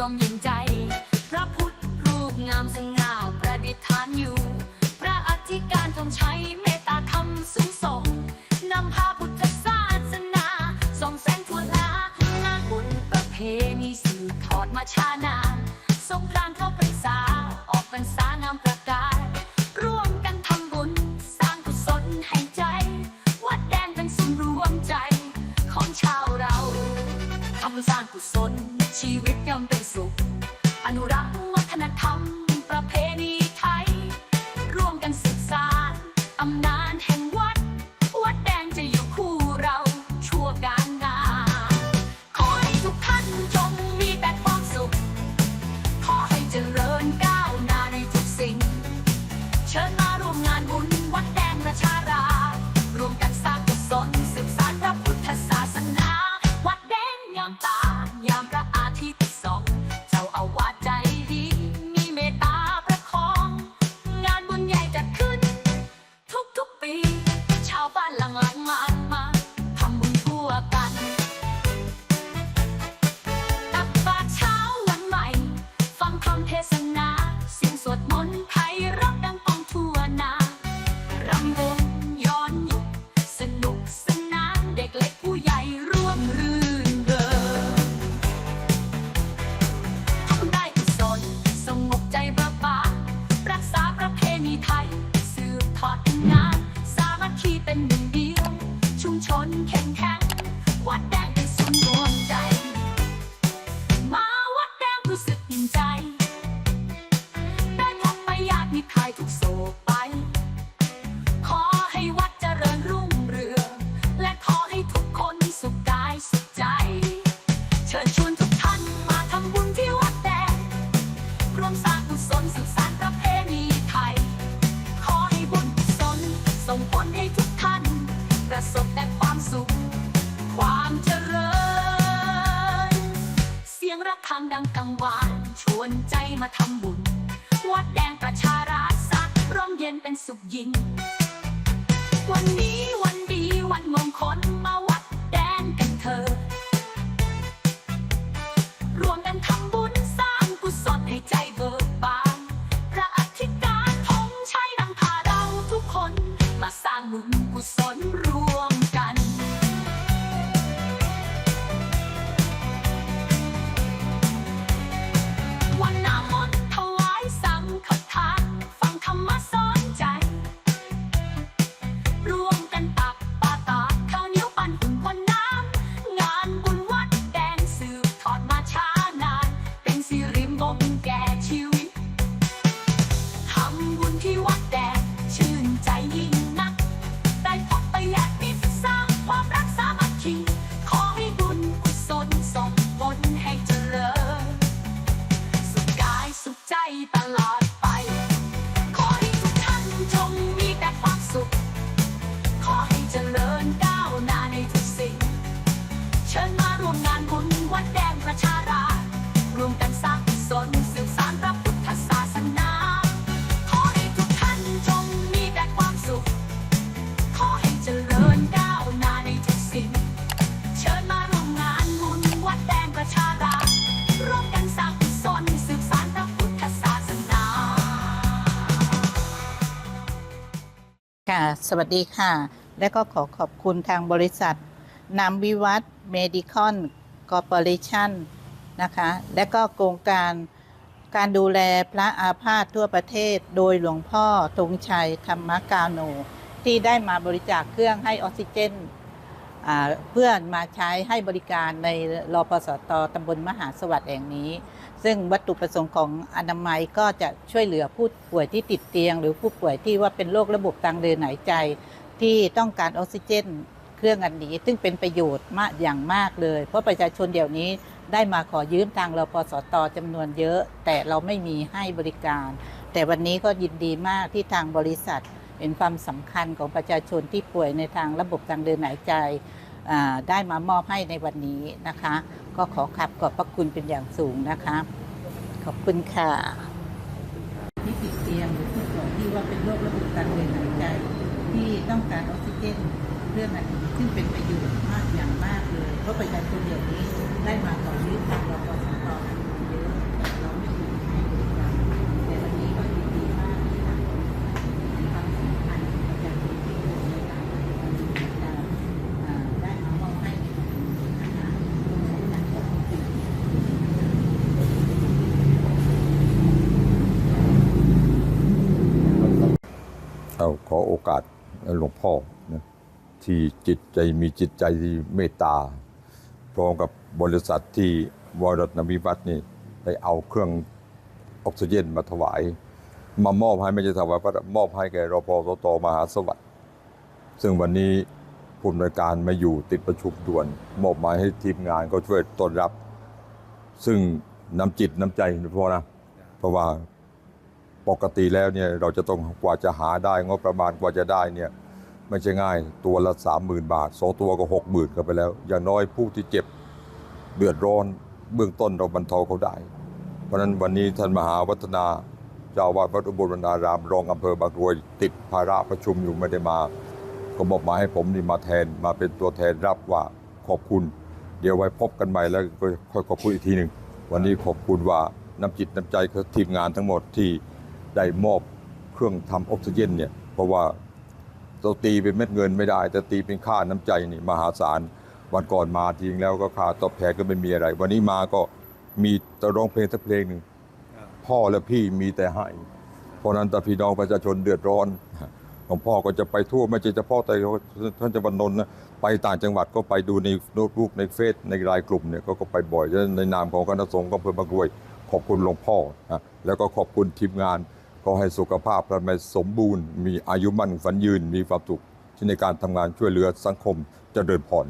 ลมเย็นใจ พระพุทธรูปงามสง่าประดิษฐานอยู่ พระอธิการทรงใช้เมตตาธรรมสูงส่งนำพาพุทธศาสนาส่องแสงทั่วลางานบุญประเพณีสืบทอดมาช้านานทรงกลางเข้าพรรษาออกพรรษานำประกาศ ร่วสร้างกุศล ชีวิตย่อมเป็นสุข อนุรักษ์วัฒนธรรม สียงระฆังดังกังวานชวนใจมาทำบุญ วัดแดงประชาราษฎร์สักร่มเย็นเป็นสุขยิ่ง วันนี้วันดีวันมงคลมาวั ค่ะ สวัสดีค่ะ และก็ขอขอบคุณทางบริษัทนำวิวัฒน์เมดิคอนคอร์ปอเรชั่นนะคะ และก็โครงการการดูแลพระอาพาธทั่วประเทศ โดยหลวงพ่อธงชัยธรรมกาโน ที่ได้มาบริจาคเครื่องให้ออกซิเจนเพื่อมาใช้ให้บริการในรอพสตตำบลมหาสวัสดิ์แห่งนี้ ซึ่งวัตถุประสงค์ของอนามัยก็จะช่วยเหลือผู้ป่วยที่ติดเตียง หรือผู้ป่วยที่ว่าเป็นโรคระบบทางเดินหายใจ ที่ต้องการออกซิเจน เครื่องอันนี้ ซึ่งเป็นประโยชน์มากอย่างมากเลย เพราะประชาชนเดี๋ยวนี้ได้มาขอยืมทางรพสตจำนวนเยอะ แต่เราไม่มีให้บริการ แต่วันนี้ก็ยินดีมากที่ทางบริษัท เห็นความสำคัญของประชาชนที่ป่วยในทางระบบทางเดินหายใจ ได้มามอบให้ในวันนี้นะคะ ก็ขอขับขอบพระคุณเป็นอย่างสูงนะคะ ขอบคุณค่ะที่ติดเตียงหรือผู้ป่วยที่ว่าเป็นโรคระบบการเดินหายใจ ที่ต้องการออกซิเจนเรื่องอันนี้ซึ่งเป็นประโยชน์มากอย่างมากเลยเพราะประชาชนเดี๋ยวนี้ได้มาขอยืมทางรพสตเยอะแต่เราไม่มีให้บริการแต่วันนี้ก็ยินดีมากที่ทางบริษัทมีความสำคัญของประชาชนที่ป่วยในการบริการอ่าได้มามอบให้ในวันนี้นะคะขอบคุณ เอาขอโอกาสหลวง พ่อนะที่จิตใจมีจิตใจที่เมตตา พร้อมกับบริษัทที่วรดนวิวัฒน์นี่ได้เอาเครื่องออกซิเจนมาถวาย มามอบให้ไม่ใช่ถวายพระมอบให้แก่รพสตมหาสวัสดิ์ซึ่งวันนี้ผู้อำนวยการม่อยู่ติดประชุมด่วน มอบหมายให้ทีมงานก็ช่วยต้อนรับ ซึ่งน้ำจิตน้ำใจพ่อนะเพราะว่าปกติแล้วเนี่ยเราจะต้องกว่าจะหาได้งบประมาณกว่าจะได้เนี่ย ไม่ใช่ง่าย ตัวละสามหมื่นบาทสองตัวก็หกหมื่นกันไปแล้ว อย่างน้อยผู้ที่เจ็บเดือดร้อนเบื้องต้นเราบรรเทาเขาได้ เพราะฉะนั้นวันนี้ท่านมหาวัฒนาเจ้าวาสวัดอุบลวรรณาราม รองอำเภอบางกรวย ติดภาระประชุมอยู่ไม่ได้มา ก็บอกมาให้ผมนี่มาแทนมาเป็นตัวแทนรับว่าขอบคุณ เดี๋ยวไว้พบกันใหม่แล้วก็ค่อยขอบคุณอีกทีหนึ่งวันนี้ขอบคุณว่าน้ำจิตน้ำใจของทีมงานทั้งหมดที่ได้มอบเครื่องทำออกซิเจนเนี่ยเพราะว่า เราตีเป็นเม็ดเงินไม่ได้ แต่ตีเป็นค่าน้ำใจนี่มหาศาลวันก่อนมาจริงแล้วก็ค่าตอบแทนก็ไม่มีอะไร วันนี้มาก็มีตร้องเพลงสักเพลงหนึ่งพ่อและพี่มีแต่ให้เพราะนั้นแต่พี่น้องประชาชนเดือดร้อนหลวงพ่อก็จะไปทั่วไม่ใช่เฉพาะแต่ท่านจังหวัดนนท์นะไปต่างจังหวัดก็ไปดูในโน้ตบุ๊กในเฟซในไลน์กลุ่มเนี่ยก็ก็ไปบ่อยในนามของคณะสงฆ์อำเภอบางกรวย ขอบคุณหลวงพ่อนะแล้วก็ขอบคุณทีมงาน ก็ให้สุขภาพและไม่สมบูรณ์ มีอายุมั่นฝันยืน มีความสุขที่ในการทำงานช่วยเหลือสังคมจเจริญพร